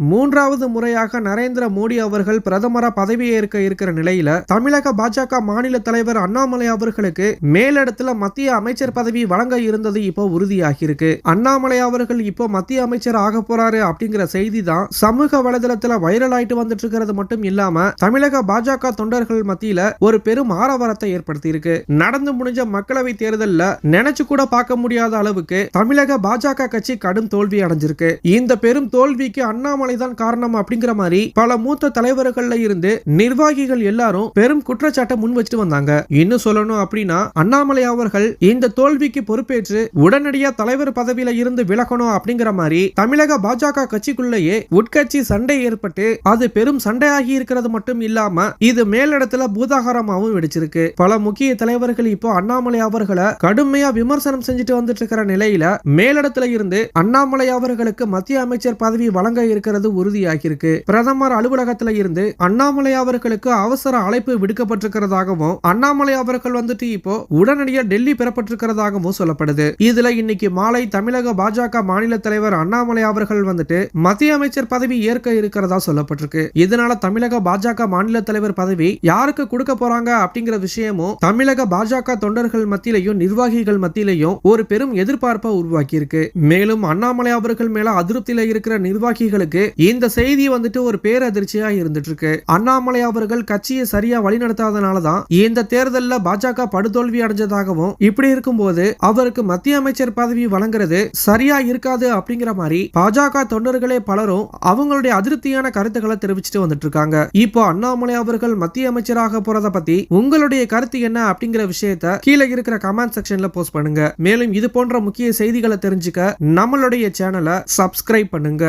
மூன்றாவது முறையாக நரேந்திர மோடி அவர்கள் பிரதமராக பதவியேற்க இருக்கிற நிலையில தமிழக பாஜக மாநில தலைவர் அண்ணாமலை அவர்களுக்கு மேலிடத்துல மத்திய அமைச்சர் பதவி வழங்க இருந்தது இப்போ உறுதியாகியிருக்கு. அண்ணாமலை அவர்கள் இப்போ மத்திய அமைச்சர் ஆக போறாரு அப்படிங்கிற செய்தி தான் சமூக வலைதளத்துல வைரல் ஆயிட்டு வந்துட்டு இருக்கிறது மட்டும் இல்லாம தமிழக பாஜக தொண்டர்கள் மத்தியில ஒரு பெரும் ஆரவாரத்தை ஏற்படுத்தி இருக்கு நடந்து முடிஞ்ச மக்களவை தேர்தல்ல நினைச்சு கூட பார்க்க முடியாத அளவுக்கு தமிழக பாஜக கட்சி கடும் தோல்வி அடைஞ்சிருக்கு. இந்த பெரும் தோல்விக்கு அண்ணாமலை தான் காரணம் அப்படிங்கிற மாதிரி பல மூத்த தலைவர்கள்ல இருந்து நிர்வாகிகள் எல்லாரும் பெரும் குற்றச்சாட்டை முன் வச்சுட்டு வந்தாங்க. இன்னும் சொல்லணும் அப்படின்னா அண்ணாமலை அவர்கள் இந்த தோல்விக்கு பொறுப்பேற்று உடனடியா தலைவர் பதவியில இருந்து விலகணும் அப்படிங்கிற மாதிரி தமிழக பாஜக கட்சிக்குள்ளேயே உட்கட்சி சண்டை ஏற்பட்டு அது பெரும் சண்டையாகி இருக்கிறது மட்டும் இல்லாம இது மேலிடத்துல பூதாகாரமாவும் வெடிச்சிருக்கு. பல முக்கிய தலைவர்கள் இப்போ அண்ணாமலை அவர்களை கடுமையா விமர்சனம் செஞ்சுட்டு வந்துட்டு இருக்கிற நிலையில மேலிடத்துல இருந்து அண்ணாமலை அவர்களுக்கு மத்திய அமைச்சர் பதவி வழங்க இருக்கிறது உறுதியாகி இருக்கு பிரதமர் அலுவலகத்துல இருந்து அண்ணாமலை அவர்களுக்கு அவசர அழைப்பு விடுக்கப்பட்டிருக்கிறதாகவும் அண்ணாமலை அவர்கள் வந்துட்டு இப்போ உடனடியாக டெல்லி பெறப்பட்டிருக்கிறதாகவும் சொல்லப்படுது. இதுல இன்னைக்கு மாலை தமிழக பாஜக மாநில தலைவர் அண்ணாமலை அவர்கள் வந்துட்டு மத்திய அமைச்சர் பதவி ஏற்க இருக்கிறதா சொல்லப்பட்டிருக்கு. இதனால தமிழக பாஜக மாநில தலைவர் பதவி யாருக்கு கொடுக்க போறாங்க அப்படிங்கிற விஷயமும் தமிழக பாஜக தொண்டர்கள் மத்தியிலையும் நிர்வாகிகள் மத்தியிலையும் ஒரு பெரும் எதிர்பார்ப்பை உருவாக்கி இருக்கு மேலும் அண்ணாமலை அவர்கள் மேல அதிருப்தியில இருக்கிற நிர்வாகிகளுக்கு இந்த செய்தி வந்துட்டு ஒரு பேரதிர்ச்சியா இருந்துட்டு இருக்கு அண்ணாமலை அவர்கள் கட்சியை சரியா வழிநடத்தாதனாலதான் இந்த தேர்தல்ல பாஜக படுதோல்வி அடைஞ்சதாகவும் இப்படி இருக்கும்போது அவருக்கு மத்திய அமைச்சர் பதவி வழங்குறது சரியா இருக்காது அப்படிங்கிற மாதிரி பாஜக தொண்டர்களே பலரும் அவங்களுடைய அதிருப்தியான கருத்துக்களை தெரிவிச்சுட்டு வந்துட்டு இருக்காங்க இப்போ அண்ணாமலை அவர்கள் மத்திய அமைச்சராக போறத பத்தி உங்களுடைய கருத்து என்ன அப்படிங்கிற விஷயத்த கீழே இருக்கிற கமெண்ட் செக்ஷன்ல போஸ்ட் பண்ணுங்க. மேலும் இது போன்ற முக்கிய செய்திகளை தெரிஞ்சுக்க நம்மளுடைய சேனலை சப்ஸ்கிரைப் பண்ணுங்க.